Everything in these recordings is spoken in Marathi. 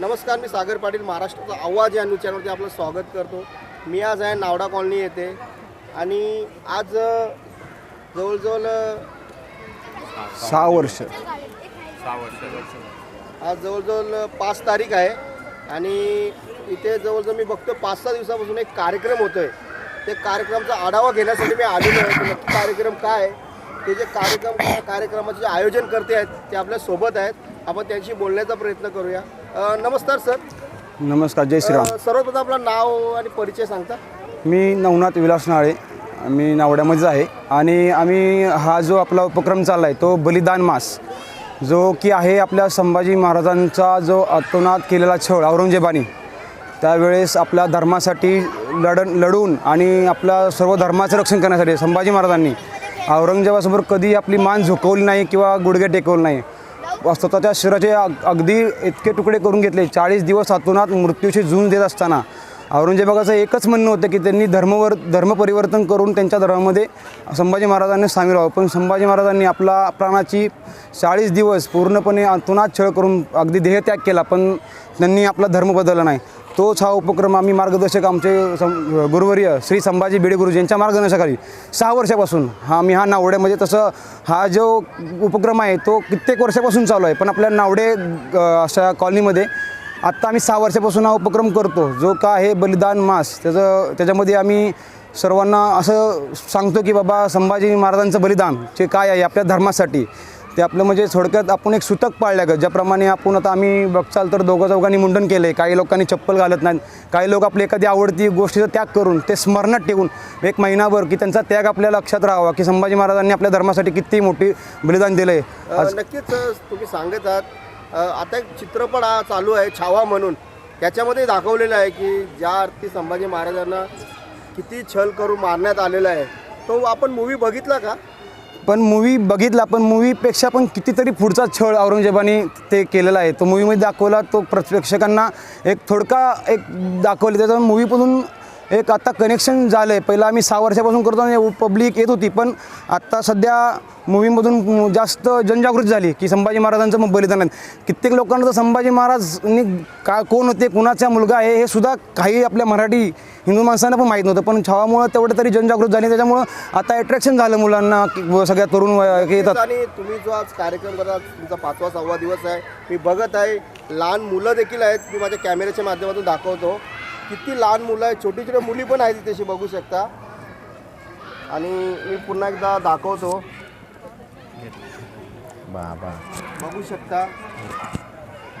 नमस्कार मी सागर पाटील महाराष्ट्राचा आवाज या न्यूज चॅनलवरती आपलं स्वागत करतो. मी आज आहे नावडा कॉलनी येथे आणि आज जवळजवळ अ, सहा वर्ष. आज जवळजवळ पाच तारीख आहे आणि इथे जवळजवळ मी बघतो पाच सहा दिवसापासून एक कार्यक्रम होतो आहे ते कार्यक्रमाचा आढावा घेण्यासाठी मी आलेलो आहे. नक्की कार्यक्रम काय आहे? ते जे कार्यक्रम कार्यक्रमाचे जे आयोजन करते आहेत ते आपल्यासोबत आहेत. आपण त्यांशी बोलण्याचा प्रयत्न करूया. अ, नमस्कार सर. नमस्कार जय श्रीराम. अ, सर्वप्रथम आपलं नाव आणि परिचय सांगता. मी नवनाथ विलास नाळे. मी नावड्यामध्येच आहे. आणि आम्ही हा जो आपला उपक्रम चालला आहे तो बलिदान मास जो की आहे आपल्या संभाजी महाराजांचा जो अतोनात केलेला छळ औरंगजेबानी. त्यावेळेस आपल्या धर्मासाठी लढ लढून आणि आपल्या सर्व धर्माचं रक्षण करण्यासाठी संभाजी महाराजांनी औरंगजेबासमोर कधी आपली मान झुकवली नाही किंवा गुडघे टेकवले नाही स्वतःच्या शरीराचे अग अगदी इतके तुकडे करून घेतले. चाळीस दिवस हातोनात मृत्यूशी झुंज देत असताना औरंगजेबाचं एकच म्हणणं होतं की त्यांनी धर्मवर धर्मपरिवर्तन करून त्यांच्या धर्मामध्ये संभाजी महाराजांनी सामील व्हावं. पण संभाजी महाराजांनी आपला प्राणाची चाळीस दिवस पूर्णपणे अंतुनात छळ करून अगदी देहत्याग केला पण त्यांनी आपला धर्म बदलला नाही. तोच हा उपक्रम आम्ही मार्गदर्शक आमचे सं गुरुवर्य श्री संभाजी भिडे गुरुजी यांच्या मार्गदर्शनाखाली सहा वर्षापासून हा आम्ही हा नावड्यामध्ये तसं हा जो उपक्रम आहे तो कित्येक वर्षापासून चालू आहे. पण आपल्या नावडे अशा कॉलनीमध्ये आत्ता आम्ही सहा वर्षापासून हा उपक्रम करतो. जो का आहे बलिदान मास. त्याचं त्याच्यामध्ये आम्ही सर्वांना असं सांगतो की बाबा संभाजी महाराजांचं बलिदान जे काय आहे आपल्या धर्मासाठी ते आपलं म्हणजे थोडक्यात आपण एक सुतक पाळल्या ग. ज्याप्रमाणे आपण आता आम्ही बघचाल तर दोघं चौघांनी मुंडन केलं आहे काही लोकांनी चप्पल घालत नाहीत. काही लोक आपली एखादी आवडती गोष्टीचा त्याग करून ते स्मरणात ठेवून एक महिनाभर की त्यांचा त्याग आपल्या लक्षात राहावा की संभाजी महाराजांनी आपल्या धर्मासाठी किती मोठी बलिदान दिलं आहे नक्कीच तुम्ही सांगत आहात. आता एक चित्रपट हा चालू आहे छावा म्हणून. त्याच्यामध्ये दाखवलेलं आहे की ज्या अर्थी संभाजी महाराजांना किती छल करून मारण्यात आलेला आहे. तो आपण मूवी बघितला का? पण मूवी बघितला पण मूवीपेक्षा पण कितीतरी पुढचा छळ औरंगजेबाने ते केलेला आहे. तो मूवीमध्ये दाखवला तो प्रेक्षकांना एक थोडका एक दाखवले. त्याचा मूवीमधून एक आता कनेक्शन झालं आहे पहिलं आम्ही सहा वर्षापासून करतो आणि पब्लिक येत होती पण आत्ता सध्या मूवीमधून जास्त जनजागृती झाली की संभाजी महाराजांचं मग बलिदान आहे. कित्येक लोकांना तर संभाजी महाराजनी का कोण होते कुणाचा मुलगा आहे हे सुद्धा काही आपल्या मराठी हिंदू माणसांना पण माहीत नव्हतं. पण छावामुळं तेवढं तरी जनजागृत झाली त्याच्यामुळं आता अट्रॅक्शन झालं मुलांना सगळ्या तरुण येतात. आणि तुम्ही जो आज कार्यक्रम करता तुमचा पाचवा सहावा दिवस आहे. मी बघत आहे लहान मुलं देखील आहेत मी माझ्या कॅमेऱ्याच्या माध्यमातून दाखवतो. किती लहान मुलं आहेत छोटी छोटी मुली पण आहेत तिथे बघू शकता. आणि मी पुन्हा एकदा दाखवतो. बाबा. बघू शकता.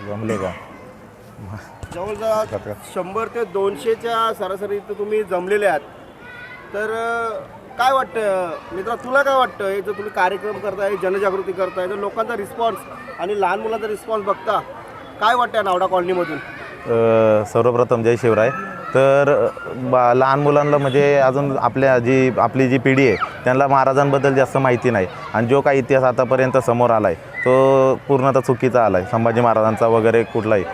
जमले का? जवळजवळ शंभर ते दोनशेच्या सरासरी इथं तुम्ही जमलेले आहात. तर काय वाटतं मित्रा तुला काय वाटतं? हे जर तुम्ही कार्यक्रम करताय जनजागृती करताय तर लोकांचा रिस्पॉन्स आणि लहान मुलांचा रिस्पॉन्स बघता काय वाटतं नावडा कॉलनीमधून सर्वप्रथम जय शिवराय. तर बा लहान मुलांना म्हणजे अजून आपल्या जी आपली जी पिढी आहे त्यांना महाराजांबद्दल जास्त माहिती नाही. आणि जो काही इतिहास आतापर्यंत समोर आला आहे तो पूर्णतः चुकीचा आला आहे संभाजी महाराजांचा वगैरे कुठलाही.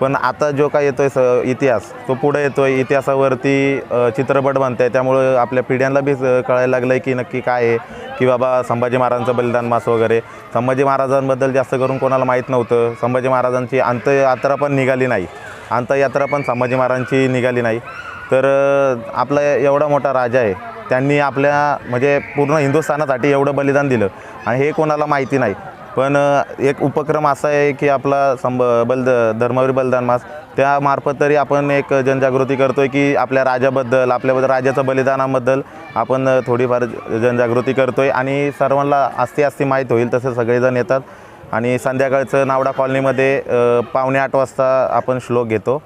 पण आता जो काय येतो आहे स इतिहास तो पुढे येतो आहे इतिहासावरती चित्रपट बनत आहे त्यामुळं आपल्या पिढ्यांना बी स- कळायला लागलं आहे की नक्की काय आहे. की बाबा संभाजी महाराजांचं बलिदान मास वगैरे. संभाजी महाराजांबद्दल जास्त करून कोणाला माहीत नव्हतं. संभाजी महाराजांची अंतयात्रा पण निघाली नाही. अंतयात्रा पण संभाजी महाराजांची निघाली नाही. तर आपला एवढा मोठा राजा आहे. त्यांनी आपल्या म्हणजे पूर्ण हिंदुस्थानासाठी एवढं बलिदान दिलं. आणि हे कोणाला माहिती नाही. पण एक उपक्रम असा आहे की आपला संब बल धर्मवीर बलिदान मास त्यामार्फत तरी आपण एक जनजागृती करतो आहे की आपल्या राजाबद्दल आपल्याबद्दल राजाचं बलिदानाबद्दल आपण थोडीफार जनजागृती करतो आहे आणि सर्वांना आस्ती आस्ती माहीत होईल तसे सगळेजण येतात. आणि संध्याकाळचं नावडा कॉलनीमध्ये पावणे आठ वाजता आपण श्लोक घेतो.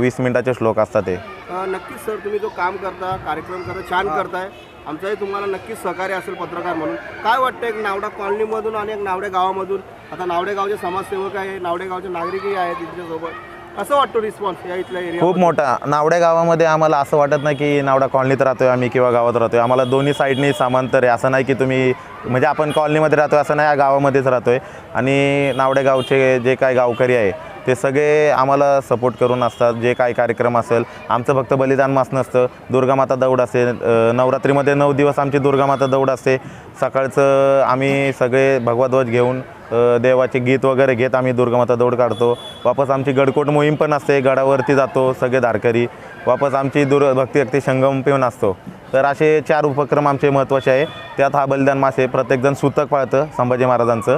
वीस मिनिटाचे श्लोक असतात ते. नक्कीच सर. तुम्ही जो काम करता कार्यक्रम करता छान करताय. आमचाही तुम्हाला नक्कीच सहकार्य असेल पत्रकार म्हणून. काय वाटतं एक नावडा कॉलनीमधून आणि एक नावडे गावामधून? आता नावडे गावचे समाजसेवक आहे नावडे गावचे नागरिकही आहेत त्यांच्यासोबत. असं वाटतो रिस्पॉन्स या इथल्या एरिया खूप मोठा. नावड्या गावामध्ये आम्हाला असं वाटत नाही की नावडा कॉलनीत राहतोय आम्ही किंवा गावात राहतोय. आम्हाला दोन्ही साईडनी समांतर आहे. असं नाही की तुम्ही म्हणजे आपण कॉलनीमध्ये राहतोय असं नाही या गावामध्येच राहतोय. आणि नावडे गावचे जे काय गावकरी आहे ते सगळे आम्हाला सपोर्ट करून असतात. जे काही कार्यक्रम असेल आमचं फक्त बलिदान मास नसतं. दुर्गामाता दौड असेल नवरात्रीमध्ये नऊ दिवस आमची दुर्गामाता दौड असते. सकाळचं आम्ही सगळे भगवाध्वज घेऊन देवाचे गीत वगैरे घेत आम्ही दुर्गामाता दौड काढतो. वापस आमची गडकोट मोहीम पण असते. गडावरती जातो सगळे धारकरी. वापस आमची दुर भक्ती भक्ती संगम पिऊन असतो. तर असे चार उपक्रम आमचे महत्त्वाचे आहे. त्यात हा बलिदान मासे प्रत्येकजण सूतक पाळतं संभाजी महाराजांचं.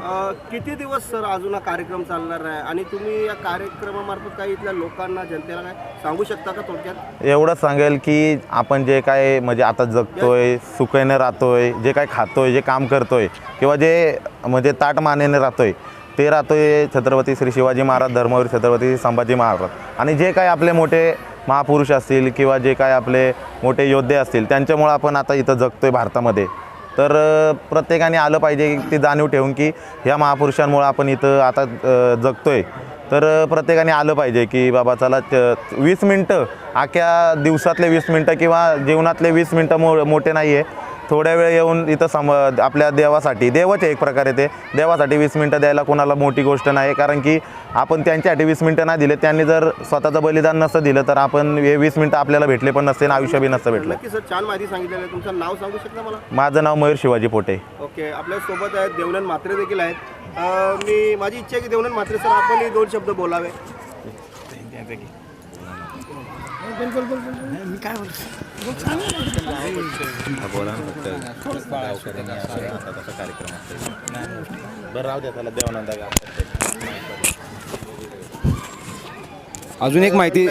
किती दिवस सर अजून हा कार्यक्रम चालणार आहे? आणि तुम्ही या कार्यक्रमामार्फत काही इथल्या लोकांना जनतेला काय सांगू शकता का थोडक्यात? एवढंच सांगेल की आपण जे काय म्हणजे आता जगतोय सुखैने राहतोय जे काय खातोय जे काम करतोय किंवा जे म्हणजे ताट मानेने राहतोय ते राहतोय छत्रपती श्री शिवाजी महाराज धर्मवीर छत्रपती संभाजी महाराज. आणि जे काय आपले मोठे महापुरुष असतील किंवा जे काय आपले मोठे योद्धे असतील त्यांच्यामुळं आपण आता इथं जगतो आहे भारतामध्ये. तर प्रत्येकाने आलं पाहिजे ती जाणीव ठेवून की ह्या महापुरुषांमुळं आपण इथं आता जगतो आहे तर प्रत्येकाने आलं पाहिजे की बाबा चला वीस मिनटं अख्या दिवसातले वीस मिनटं किंवा जीवनातले वीस मिनटं मो मोठे नाही आहे थोड्या वेळ येऊन इथं सम आपल्या देवासाठी देवच आहे एक प्रकारे ते. देवासाठी वीस मिनटं द्यायला कोणाला मोठी गोष्ट नाही कारण की आपण त्यांच्यासाठी वीस मिनटं नाही दिले त्यांनी जर स्वतःचं बलिदान नसतं दिलं तर आपण हे वीस मिनटं आपल्याला भेटले पण नसते आणि आयुष्य बी नसतं भेटलं. नक्की सर छान माहिती सांगितलेलं आहे. तुमचं नाव सांगू शकता मला? माझं नाव मयूर शिवाजी पोटे. ओके आपल्यासोबत आहेत देवनंद म्हात्रे देखील आहेत. अ, मी माझी इच्छा आहे की देवनंद म्हात्रे सर आपणही दोन शब्द बोलावे. बरं राहू द्या त्याला देवानंदा अजून एक माहिती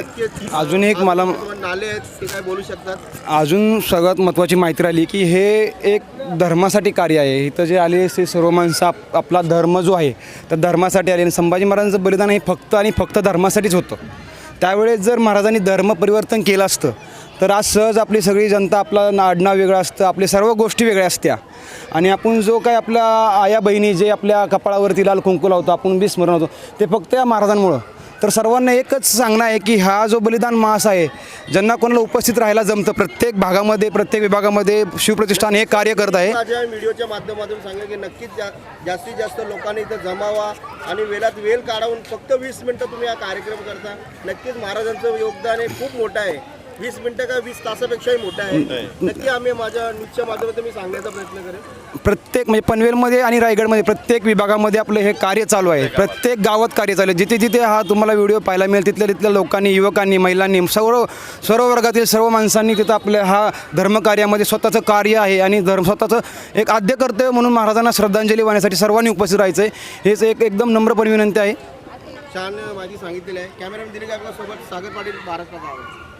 अजून एक मला नाले आहेत ते काय बोलू शकतात अजून सगळ्यात महत्त्वाची माहिती राहिली की हे एक धर्मासाठी कार्य आहे. इथं जे आले ते सर्व माणसं आप आपला धर्म जो आहे त्या धर्मासाठी आले. आणि संभाजी महाराजांचं बलिदान हे फक्त आणि फक्त धर्मासाठीच होतं. त्यावेळेस जर महाराजांनी धर्म परिवर्तन केलं असतं तर आज सहज आपली सगळी जनता आपला ना- आडनाव वेगळं असतं आपल्या सर्व गोष्टी वेगळ्या असत्या. आणि आपण जो काय आपल्या आया बहिणी जे आपल्या कपाळावरती लाल कुंकू लावतो आपण बी स्मरण होतो ते फक्त या महाराजांमुळं. तर सर्वांना एकच सांगणं आहे की हा जो बलिदान मास आहे ज्यांना कोणाला उपस्थित राहायला जमतं प्रत्येक भागामध्ये प्रत्येक विभागामध्ये शिवप्रतिष्ठान हे कार्य करत आहे. व्हिडिओच्या माध्यमातून सांगा की नक्कीच जा जास्तीत जास्त लोकांनी इथं जमावा आणि वेळात वेळ काढावून फक्त वीस मिनटं तुम्ही हा कार्यक्रम करता. नक्कीच महाराजांचं योगदान हे खूप मोठं आहे. वीस मिनटं का वीस तासापेक्षाही मोठं आहे. नक्की आम्ही माझ्या न्यूजच्या माध्यमातून मी सांगण्याचा प्रयत्न करेन. प्रत्येक म्हणजे पनवेलमध्ये आणि रायगडमध्ये प्रत्येक विभागामध्ये आपलं हे कार्य चालू आहे. प्रत्येक गावात कार्य चालू आहे. जिथे जिथे हा तुम्हाला व्हिडिओ पाहायला मिळेल तिथल्या तिथल्या लोकांनी युवकांनी महिलांनी सर्व सर्व वर्गातील सर्व माणसांनी तिथं आपल्या हा धर्मकार्यामध्ये स्वतःचं कार्य आहे आणि धर्म स्वतःचं एक आद्य कर्तव्य म्हणून महाराजांना श्रद्धांजली वाहण्यासाठी सर्वांनी उपस्थित राहायचं आहे हेच एक एकदम नम्रपणे विनंती आहे. छान माहिती सांगितलेली आहे. कॅमेरामॅन दिलीप सोबत सागर पाटील महाराष्ट्राचा आवाज